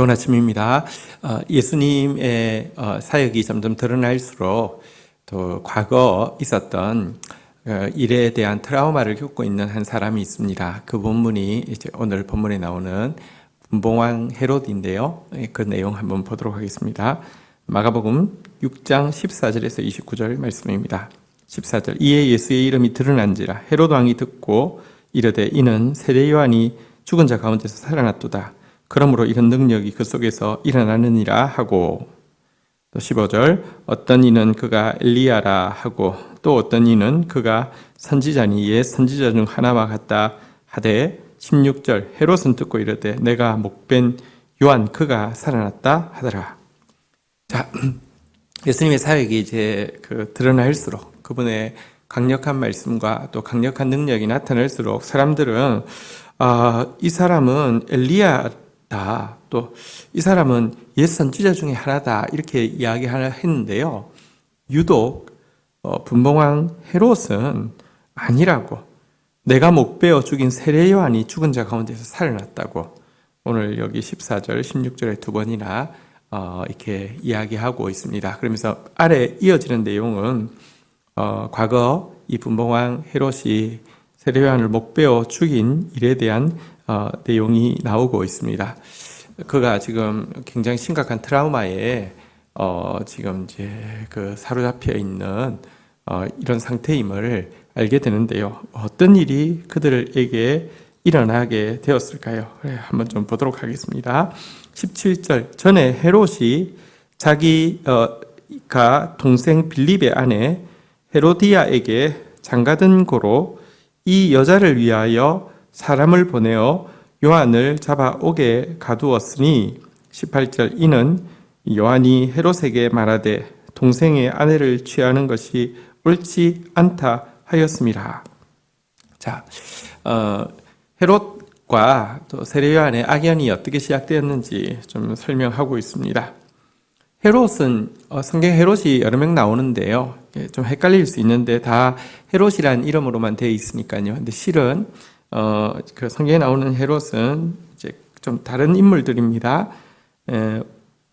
좋은 아침입니다. 어, 예수님의 어, 사역이 점점 드러날수록 또 과거 있었던 어, 일에 대한 트라우마를 겪고 있는 한 사람이 있습니다. 그 본문이 이제 오늘 본문에 나오는 분봉왕 헤롯인데요. 예, 그 내용 한번 보도록 하겠습니다. 마가복음 6장 14절에서 29절 말씀입니다. 14절 이에 예수의 이름이 드러난지라 헤롯 왕이 듣고 이르되 이는 세례 요한이 죽은 자 가운데서 살아났도다. 그러므로 이런 능력이 그 속에서 일어나느니라 하고 또 15절 어떤 이는 그가 엘리야라 하고 또 어떤 이는 그가 선지자니 옛 선지자 중 하나와 같다 하되 16절 헤롯은 듣고 이르되 내가 목벤 요한 그가 살아났다 하더라. 자, 예수님의 사역이 이제 그 드러날수록 그분의 강력한 말씀과 또 강력한 능력이 나타날수록 사람들은 아, 이 사람은 엘리야 다. 또 이 사람은 옛 선지자 중에 하나다. 이렇게 이야기하려 했는데요. 유독 어, 분봉왕 헤롯은 아니라고 내가 목 베어 죽인 세례 요한이 죽은 자 가운데서 살아났다고 오늘 여기 14절, 16절에 두 번이나 어, 이렇게 이야기하고 있습니다. 그러면서 아래 이어지는 내용은 어, 과거 이 분봉왕 헤롯이 세례 요한을 목 베어 죽인 일에 대한 어, 내용이 나오고 있습니다. 그가 지금 굉장히 심각한 트라우마에 어, 지금 이제 그 사로잡혀 있는 어, 이런 상태임을 알게 되는데요. 어떤 일이 그들에게 일어나게 되었을까요? 그래, 한번 좀 보도록 하겠습니다. 17절 전에 헤롯이 자기가 동생 빌립의 아내 헤로디아에게 장가든 고로 이 여자를 위하여 사람을 보내어 요한을 잡아오게 가두었으니 18절 이는 요한이 헤롯에게 말하되 동생의 아내를 취하는 것이 옳지 않다 하였습니다. 자, 어, 헤롯과 또 세례 요한의 악연이 어떻게 시작되었는지 좀 설명하고 있습니다. 헤롯은 어, 성경 헤롯이 여러 명 나오는데요. 예, 좀 헷갈릴 수 있는데 다 헤롯이란 이름으로만 되어 있으니까요. 근데 실은 어, 그 성경에 나오는 헤롯은 이제 좀 다른 인물들입니다. 에,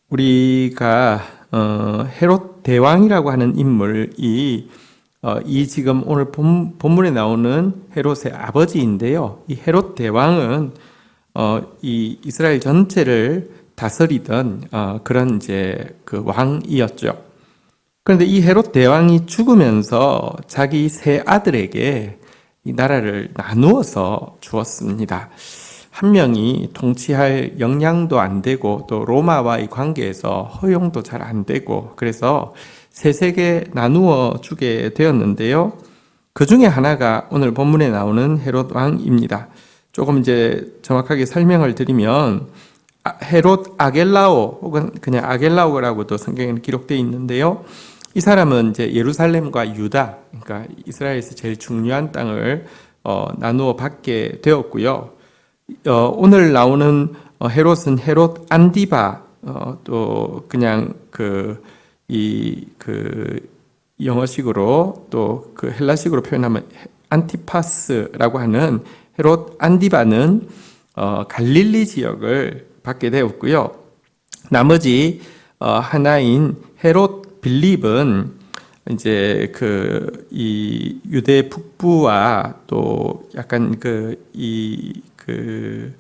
우리가 어, 헤롯 대왕이라고 하는 인물이 어, 이 지금 오늘 본, 본문에 나오는 헤롯의 아버지인데요. 이 헤롯 대왕은 어, 이 이스라엘 전체를 다스리던 어, 그런 이제 그 왕이었죠. 그런데 이 헤롯 대왕이 죽으면서 자기 세 아들에게 이 나라를 나누어서 주었습니다. 한 명이 통치할 역량도 안 되고 또 로마와의 관계에서 허용도 잘 안 되고 그래서 세세계 나누어 주게 되었는데요. 그 중에 하나가 오늘 본문에 나오는 헤롯 왕입니다. 조금 이제 정확하게 설명을 드리면 아, 헤롯 아겔라오 혹은 그냥 아겔라오라고도 성경에는 기록되어 있는데요. 이 사람은 이제 예루살렘과 유다, 그러니까 이스라엘에서 제일 중요한 땅을 어, 나누어 받게 되었고요. 어, 오늘 나오는 어, 헤롯은 헤롯 안디바, 어, 또 그냥 그이그 영어식으로 또 그 헬라식으로 표현하면 안티파스라고 하는 헤롯 안디바는 어, 갈릴리 지역을 받게 되었고요. 나머지 어, 하나인 헤롯 빌립은 이제 그 이 유대 북부와 또 약간 그이그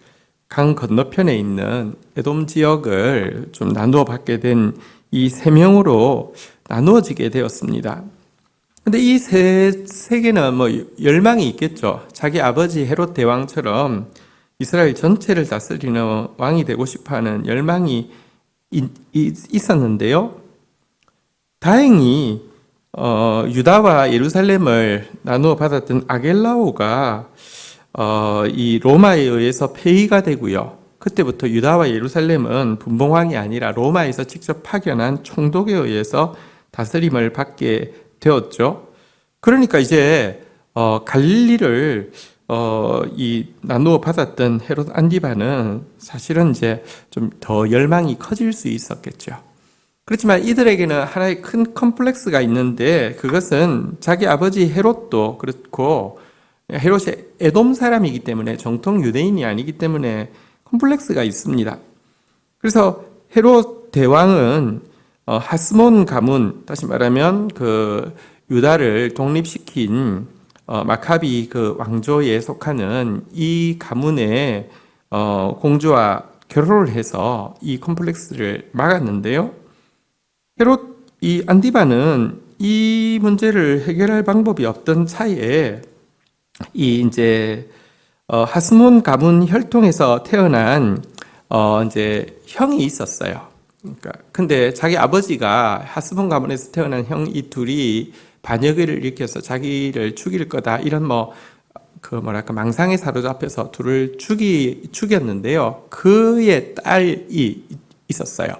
강 건너편에 있는 에돔 지역을 좀 나누어 받게 된 이 세 명으로 나누어지게 되었습니다. 근데 이 세 세계는 뭐 열망이 있겠죠. 자기 아버지 헤롯 대왕처럼 이스라엘 전체를 다스리는 왕이 되고 싶어하는 열망이 있었는데요. 다행히 어, 유다와 예루살렘을 나누어 받았던 아겔라오가 어, 이 로마에 의해서 폐위가 되고요. 그때부터 유다와 예루살렘은 분봉왕이 아니라 로마에서 직접 파견한 총독에 의해서 다스림을 받게 되었죠. 그러니까 이제 어, 갈릴리를 어, 이 나누어 받았던 헤롯 안디바는 사실은 이제 좀 더 열망이 커질 수 있었겠죠. 그렇지만 이들에게는 하나의 큰 컴플렉스가 있는데 그것은 자기 아버지 헤롯도 그렇고 헤롯이 에돔 사람이기 때문에 정통 유대인이 아니기 때문에 컴플렉스가 있습니다. 그래서 헤롯 대왕은 어, 하스몬 가문 다시 말하면 그 유다를 독립시킨 어, 마카비 그 왕조에 속하는 이 가문의 어, 공주와 결혼을 해서 이 컴플렉스를 막았는데요. 헤롯 이 안디바는 이 문제를 해결할 방법이 없던 차에 이 이제 어, 하스몬 가문 혈통에서 태어난 어, 이제 형이 있었어요. 그러니까 근데 자기 아버지가 하스몬 가문에서 태어난 형 이 둘이 반역을 일으켜서 자기를 죽일 거다 이런 뭐 그 뭐랄까 망상에 사로잡혀서 둘을 죽이 죽였는데요. 그의 딸이 있었어요.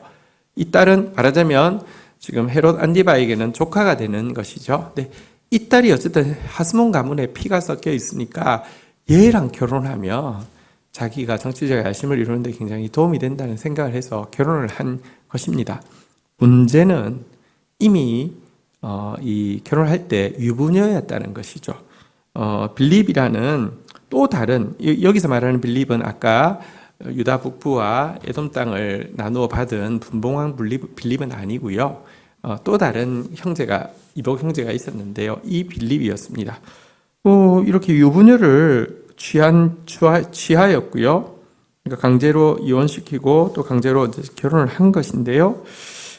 이 딸은 말하자면 지금 헤롯 안디바에게는 조카가 되는 것이죠. 근데 이 딸이 어쨌든 하스몬 가문에 피가 섞여 있으니까 얘랑 결혼하면 자기가 정치적 야심을 이루는데 굉장히 도움이 된다는 생각을 해서 결혼을 한 것입니다. 문제는 이미 어, 이 결혼할 때 유부녀였다는 것이죠. 어, 빌립이라는 또 다른 여- 여기서 말하는 빌립은 아까 유다 북부와 에돔 땅을 나누어 받은 분봉왕 빌립, 빌립은 아니고요. 어, 또 다른 형제가 이복 형제가 있었는데요. 이 빌립이었습니다. 뭐 이렇게 유부녀를 취한 취하, 취하였고요. 그러니까 강제로 이혼시키고 또 강제로 결혼을 한 것인데요.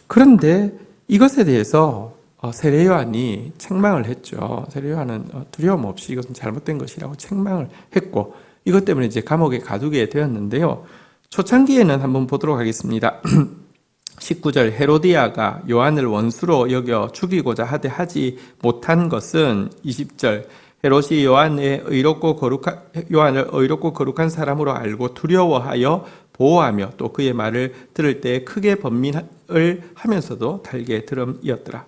그런데 이것에 대해서 어, 세례 요한이 책망을 했죠. 세례 요한은 어, 두려움 없이 이것은 잘못된 것이라고 책망을 했고 이것 때문에 이제 감옥에 가두게 되었는데요. 초창기에는 한번 보도록 하겠습니다. 19절 헤로디아가 요한을 원수로 여겨 죽이고자 하되 하지 못한 것은 20절 헤롯이 요한의 의롭고 거룩한 요한을 의롭고 거룩한 사람으로 알고 두려워하여 보호하며 또 그의 말을 들을 때 크게 번민을 하면서도 달게 들음이었더라.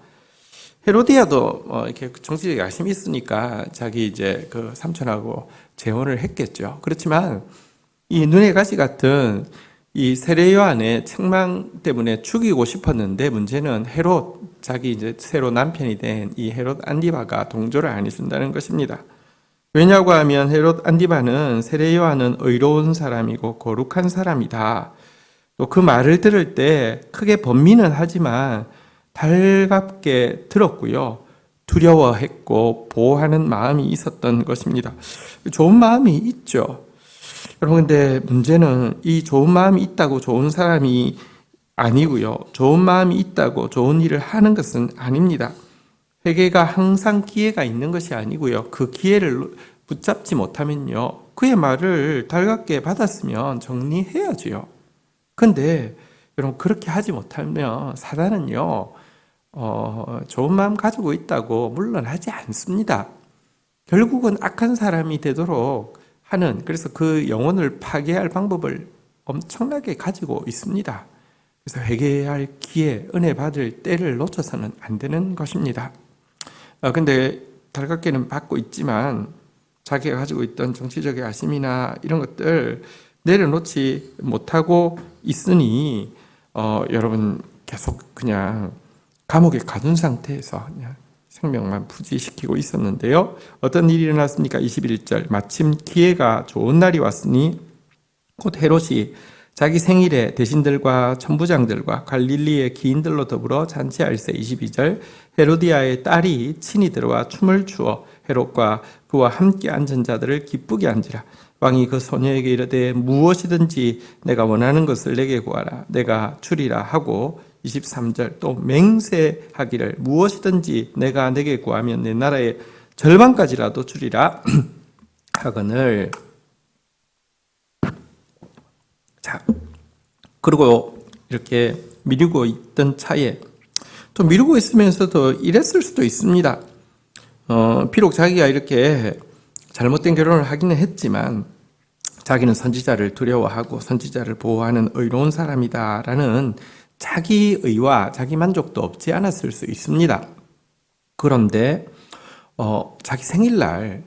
헤로디아도 어, 이렇게 정치적 야심이 있으니까 자기 이제 그 삼촌하고 재혼을 했겠죠. 그렇지만 이 눈의 가시 같은 이 세례 요한의 책망 때문에 죽이고 싶었는데 문제는 헤롯 자기 이제 새로 남편이 된 이 헤롯 안디바가 동조를 안 해준다는 것입니다. 왜냐고 하면 헤롯 안디바는 세례 요한은 의로운 사람이고 거룩한 사람이다. 또 그 말을 들을 때 크게 번민은 하지만 달갑게 들었고요. 두려워했고 보호하는 마음이 있었던 것입니다. 좋은 마음이 있죠. 여러분 근데 문제는 이 좋은 마음이 있다고 좋은 사람이 아니고요. 좋은 마음이 있다고 좋은 일을 하는 것은 아닙니다. 회개가 항상 기회가 있는 것이 아니고요. 그 기회를 붙잡지 못하면요. 그의 말을 달갑게 받았으면 정리해야지요. 근데 여러분 그렇게 하지 못하면 사단은요. 어, 좋은 마음 가지고 있다고 물러나지 않습니다. 결국은 악한 사람이 되도록 하는 그래서 그 영혼을 파괴할 방법을 엄청나게 가지고 있습니다. 그래서 회개할 기회, 은혜 받을 때를 놓쳐서는 안 되는 것입니다. 아, 근데 달갑게는 받고 있지만 자기가 가지고 있던 정치적 야심이나 이런 것들 내려놓지 못하고 있으니 어, 여러분 계속 그냥 감옥에 가둔 상태에서 생명만 부지시키고 있었는데요. 어떤 일이 일어났습니까? 21절. 마침 기회가 좋은 날이 왔으니 곧 헤롯이 자기 생일에 대신들과 천부장들과 갈릴리의 기인들로 더불어 잔치할세 22절 헤로디아의 딸이 친히 들어와 춤을 추어 헤롯과 그와 함께 앉은 자들을 기쁘게 한지라 왕이 그 소녀에게 이르되 무엇이든지 내가 원하는 것을 내게 구하라 내가 주리라 하고 23절 또 맹세하기를 무엇이든지 내가 내게 구하면 내 나라의 절반까지라도 주리라 하거늘 자 그리고 이렇게 미루고 있던 차에 또 미루고 있으면서도 이랬을 수도 있습니다. 어, 비록 자기가 이렇게 잘못된 결혼을 하기는 했지만 자기는 선지자를 두려워하고 선지자를 보호하는 의로운 사람이다라는 자기 의와 자기 만족도 없지 않았을 수 있습니다. 그런데 어, 자기 생일날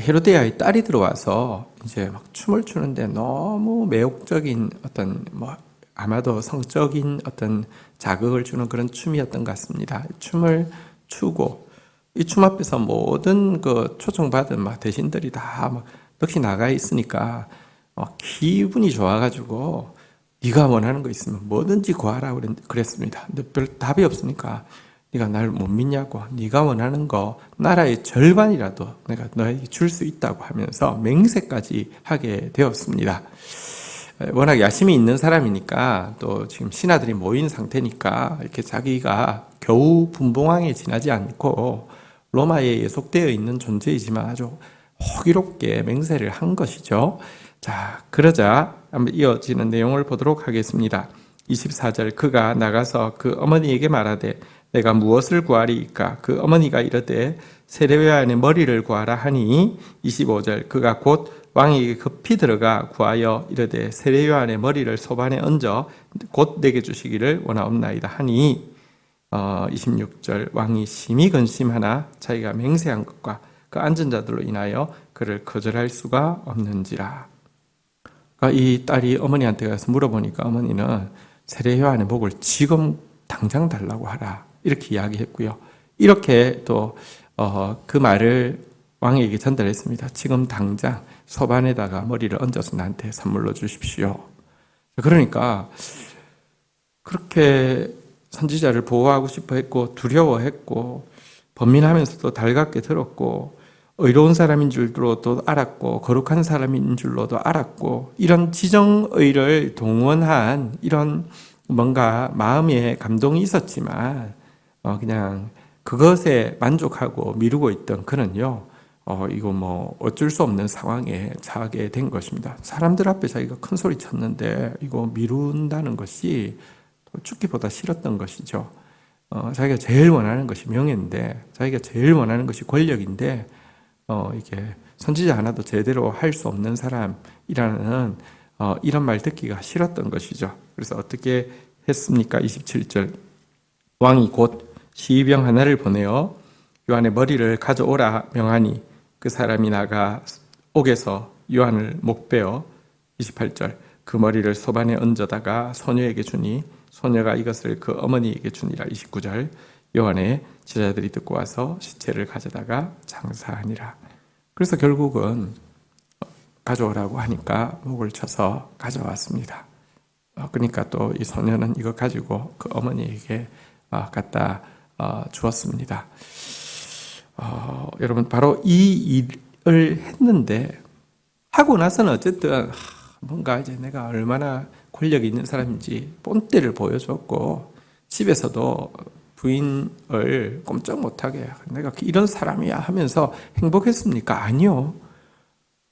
헤로데아의 딸이 들어와서 이제 막 춤을 추는데 너무 매혹적인 어떤 뭐 아마도 성적인 어떤 자극을 주는 그런 춤이었던 것 같습니다. 춤을 추고 이 춤 앞에서 모든 그 초청받은 막 대신들이 다 막 넋이 나가 있으니까 어, 기분이 좋아가지고 네가 원하는 거 있으면 뭐든지 구하라 그랬- 그랬습니다. 근데 별 답이 없으니까 네가 날 못 믿냐고 네가 원하는 거 나라의 절반이라도 내가 너에게 줄 수 있다고 하면서 맹세까지 하게 되었습니다. 워낙 야심이 있는 사람이니까 또 지금 신하들이 모인 상태니까 이렇게 자기가 겨우 분봉왕에 지나지 않고 로마에 예속되어 있는 존재이지만 아주 호기롭게 맹세를 한 것이죠. 자, 그러자 한번 이어지는 내용을 보도록 하겠습니다. 24절 그가 나가서 그 어머니에게 말하되 내가 무엇을 구하리이까 그 어머니가 이르되 세례요한의 머리를 구하라 하니 25절 그가 곧 왕에게 급히 들어가 구하여 이르되 세례요한의 머리를 소반에 얹어 곧 내게 주시기를 원하옵나이다 하니 어, 26절 왕이 심히 근심하나 자기가 맹세한 것과 그 앉은 자들로 인하여 그를 거절할 수가 없는지라. 그러니까 이 딸이 어머니한테 가서 물어보니까 어머니는 세례요한의 목을 지금 당장 달라고 하라 이렇게 이야기했고요. 이렇게 또 어, 그 말을 왕에게 전달했습니다. 지금 당장 소반에다가 머리를 얹어서 나한테 선물로 주십시오. 그러니까 그렇게 선지자를 보호하고 싶어 했고 두려워했고 번민하면서도 달갑게 들었고 의로운 사람인 줄로도 알았고 거룩한 사람인 줄로도 알았고 이런 지정의를 동원한 이런 뭔가 마음에 감동이 있었지만 어 그냥 그것에 만족하고 미루고 있던 그는요 어 이거 뭐 어쩔 수 없는 상황에 처하게 된 것입니다. 사람들 앞에 자기가 큰 소리 쳤는데 이거 미룬다는 것이 죽기보다 싫었던 것이죠. 어, 자기가 제일 원하는 것이 명예인데, 자기가 제일 원하는 것이 권력인데, 어, 이게 선지자 하나도 제대로 할 수 없는 사람이라는 어, 이런 말 듣기가 싫었던 것이죠. 그래서 어떻게 했습니까? 27절. 왕이 곧 시병 하나를 보내어 요한의 머리를 가져오라 명하니 그 사람이 나가 옥에서 요한을 목 베어 28절 그 머리를 소반에 얹어다가 소녀에게 주니 소녀가 이것을 그 어머니에게 주니라 29절 요한의 제자들이 듣고 와서 시체를 가져다가 장사하니라 그래서 결국은 가져오라고 하니까 목을 쳐서 가져왔습니다. 어, 그러니까 또 이 소녀는 이거 가지고 그 어머니에게 어, 갖다 어, 주었습니다. 어, 여러분 바로 이 일을 했는데 하고 나서는 어쨌든 하, 뭔가 이제 내가 얼마나 권력이 있는 사람인지 본때를 보여줬고 집에서도 부인을 꼼짝 못하게 내가 이런 사람이야 하면서 행복했습니까? 아니요.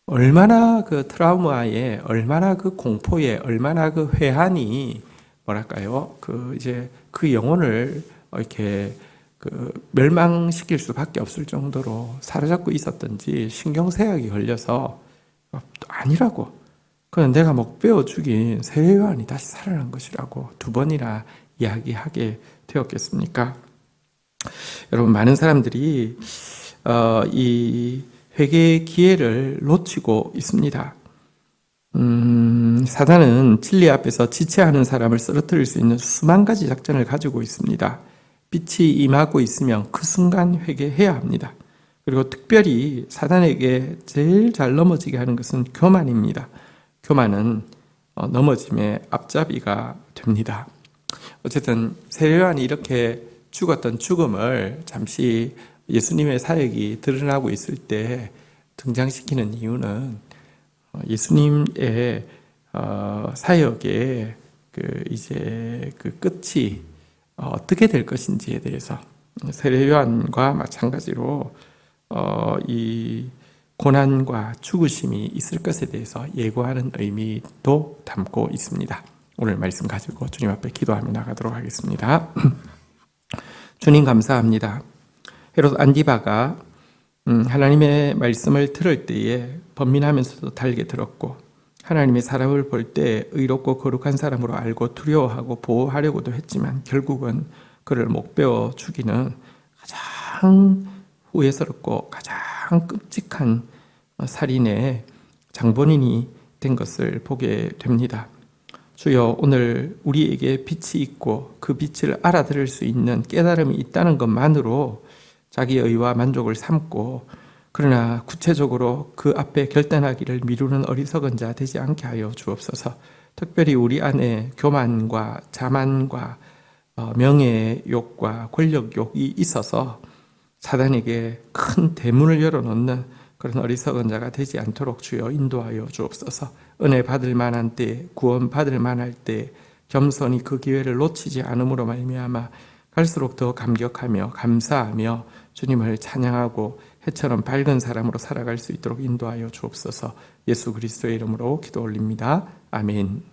얼마나 그 트라우마에, 얼마나 그 공포에, 얼마나 그 회한이 뭐랄까요? 그 이제 그 영혼을 이렇게 그 멸망시킬 수밖에 없을 정도로 사로잡고 있었던지 신경쇠약이 걸려서 아니라고. 그는 내가 목 베어 죽인 세례요한이 다시 살아난 것이라고 두 번이나 이야기하게 되었겠습니까? 여러분 많은 사람들이 어, 이 회개의 기회를 놓치고 있습니다. 음, 사단은 진리 앞에서 지체하는 사람을 쓰러뜨릴 수 있는 수만 가지 작전을 가지고 있습니다. 빛이 임하고 있으면 그 순간 회개해야 합니다. 그리고 특별히 사단에게 제일 잘 넘어지게 하는 것은 교만입니다. 교만은 어, 넘어짐의 앞잡이가 됩니다. 어쨌든 세례요한이 이렇게 죽었던 죽음을 잠시 예수님의 사역이 드러나고 있을 때 등장시키는 이유는 어, 예수님의 어, 사역의 그 이제 그 끝이 어떻게 될 것인지에 대해서 세례요한과 마찬가지로 어, 이 고난과 죽으심이 있을 것에 대해서 예고하는 의미도 담고 있습니다. 오늘 말씀 가지고 주님 앞에 기도하며 나가도록 하겠습니다. 주님 감사합니다. 헤롯 안디바가 음, 하나님의 말씀을 들을 때에 번민하면서도 달게 들었고 하나님의 사람을 볼 때 의롭고 거룩한 사람으로 알고 두려워하고 보호하려고도 했지만 결국은 그를 목베어 죽이는 가장 후회스럽고 가장 끔찍한 살인의 장본인이 된 것을 보게 됩니다. 주여 오늘 우리에게 빛이 있고 그 빛을 알아들을 수 있는 깨달음이 있다는 것만으로 자기 의와 만족을 삼고 그러나 구체적으로 그 앞에 결단하기를 미루는 어리석은 자 되지 않게 하여 주옵소서. 특별히 우리 안에 교만과 자만과 어, 명예의 욕과 권력 욕이 있어서 사단에게 큰 대문을 열어놓는 그런 어리석은 자가 되지 않도록 주여 인도하여 주옵소서. 은혜 받을 만한 때, 구원 받을 만할 때 겸손히 그 기회를 놓치지 않음으로 말미암아 갈수록 더 감격하며 감사하며 주님을 찬양하고 해처럼 밝은 사람으로 살아갈 수 있도록 인도하여 주옵소서. 예수 그리스도의 이름으로 기도 올립니다. 아멘.